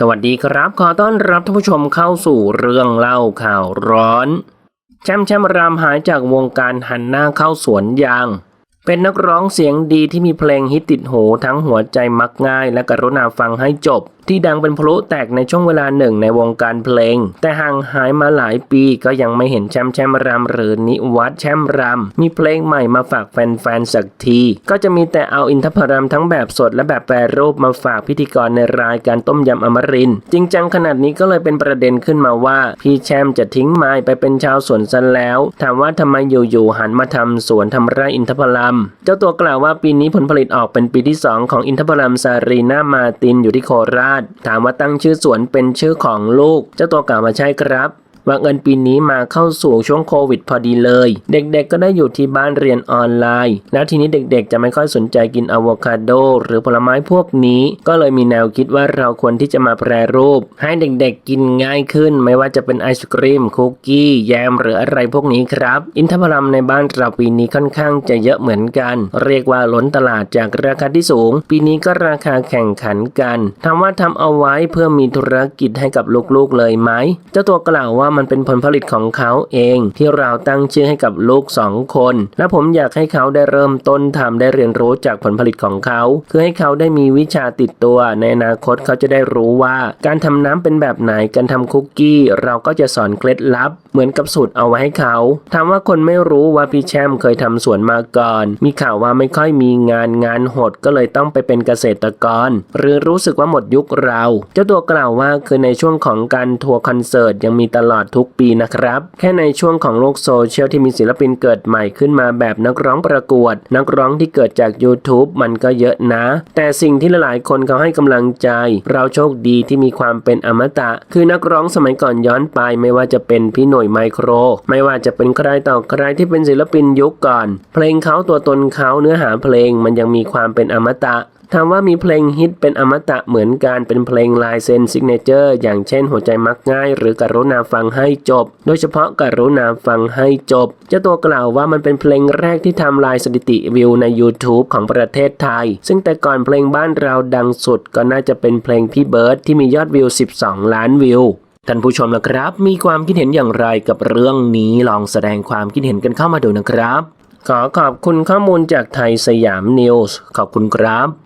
สวัสดีครับ ขอต้อนรับท่านผู้ชมเข้าสู่เรื่องเล่าข่าวร้อน แชมป์แชมป์รามหายจากวงการหันหน้าเข้าสวนยาง เป็นนักร้องเสียงดีที่มีเพลงฮิตติดหูทั้งหัวใจมักง่าย และกรุณาฟังให้จบ ที่ดังเป็นพลุแตกในช่วงเวลาหนึ่งในวงการเพลง แต่ห่างหายมาหลายปีก็ยังไม่เห็นแชมป์แชมป์รามหรือนิวัฒน์แชมป์รามมีเพลงใหม่มาฝากแฟนๆสักที ก็จะมีแต่เอาอินทผลัมทั้งแบบสดและแบบแปรรูปมาฝากพิธีกรในรายการต้มยำอมรินจริงจังขนาดนี้ก็เลยเป็นประเด็นขึ้นมาว่า พี่แชมป์จะทิ้งไม้ไปเป็นชาวสวนซะแล้ว ถามว่าทำไมอยู่ๆหันมาทำสวนทำไร่อินทผลัมเจ้าตัวกล่าวว่าปีนี้ผลผลิตออกเป็นปีที่สองของอินทผลัมซารีนามาตินอยู่ที่โคราช ถามว่าตั้งชื่อสวนเป็นชื่อของลูก เจ้าตัวกล่าวว่าใช่ครับ ว่าเงินปีนี้มาเข้าสู่ช่วงโควิดพอดีเลย เด็กๆก็ได้อยู่ที่บ้านเรียนออนไลน์ แล้วทีนี้เด็กๆ จะไม่ค่อยสนใจกินอะโวคาโดหรือผลไม้พวกนี้ ก็เลยมีแนวคิดว่าเราควรที่จะมาแปรรูป ให้เด็กๆกินง่ายขึ้น ไม่ว่าจะเป็นไอศกรีมคุกกี้แยมหรืออะไรพวกนี้ครับ อินทผลัมในบ้านเราปีนี้ค่อนข้างจะเยอะเหมือนกัน เรียกว่าล้นตลาดจากราคาที่สูง ปีนี้ก็ราคาแข่งขันกันถามว่าทำเอาไว้เพื่อมีธุรกิจให้กับลูกๆเลยไหมเจ้าตัวกล่าวว่ามันเป็นผลผลิตของเขาเองที่เราตั้งชื่อให้กับลูกสองคน และผมอยากให้เขาได้เริ่มต้นทำได้เรียนรู้จากผลผลิตของเขาคือให้เขาได้มีวิชาติดตัว ในอนาคตเขาจะได้รู้ว่า การทำน้ำเป็นแบบไหนการทำคุกกี้ เราก็จะสอนเคล็ดลับ เหมือนกับสูตรเอาไว้ให้เขาถามว่าคนไม่รู้ว่าพี่แชมป์เคยทำสวนมาก่อน มีข่าวว่าไม่ค่อยมีงานงานหดก็เลยต้องไปเป็นเกษตรกร หรือรู้สึกว่าหมดยุคเรา เจ้าตัวกล่าวว่าคือในช่วงของการทัวร์คอนเสิร์ตยังมีตลอดทุกปีนะครับ แค่ในช่วงของโลกโซเชียลที่มีศิลปินเกิดใหม่ขึ้นมาแบบนักร้องประกวด นักร้องที่เกิดจาก YouTube มันก็เยอะนะ แต่สิ่งที่หลายๆคนเขาให้กำลังใจ เราโชคดีที่มีความเป็นอมตะ คือนักร้องสมัยก่อนย้อนไปไม่ว่าจะเป็นพี่หน่วยไมโคร ไม่ว่าจะเป็นใครต่อใครที่เป็นศิลปินยุคก่อน เพลงเขาตัวตนเขาเนื้อหาเพลงมันยังมีความเป็นอมตะ ถามว่ามีเพลงฮิตเป็นอมตะเหมือนกันเป็นเพลงลายเซ็นซิกเนเจอร์อย่างเช่นหัวใจมักง่าย หรือกรุณาฟังให้จบ โดยเฉพาะกรุณาฟังให้จบ เจ้าตัวกล่าวว่ามันเป็นเพลงแรกที่ทำลายสถิติวิวใน YouTube ของประเทศไทย ซึ่งแต่ก่อนเพลงบ้านเราดังสุดก็น่าจะเป็นเพลงพี่เบิร์ดที่มียอดวิว 12 ล้านวิวท่านผู้ชมนะครับ มีความคิดเห็นอย่างไรกับเรื่องนี้ลองแสดงความคิดเห็นกันเข้ามาดูนะครับ ขอขอบคุณข้อมูลจากไทยสยามนิวส์ขอบคุณครับ